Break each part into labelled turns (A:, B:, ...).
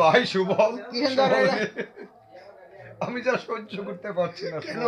A: ভাই। আমি যা সহ্য করতে পারছি না
B: কেন?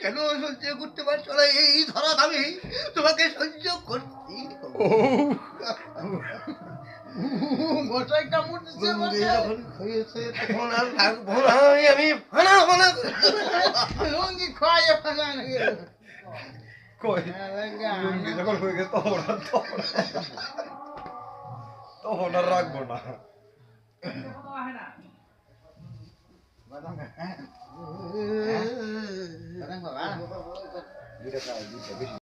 B: কেন সহ্য করতে পারছ না? এই ধরা আমি তোমাকে সহ্য করছি।
A: ও
B: মশাই। কামড়
A: যখন হয়েছে তখন আর লাগবো না আমি। ফানা ফানা।
B: লুঙ্গি খাইয়ে ফেলা
A: কই? লুঙ্গি যখন হয়ে গেছে তখন আর তখন তখন আর রাখব না।
B: Barang apa? Barang apa? Sudah kalau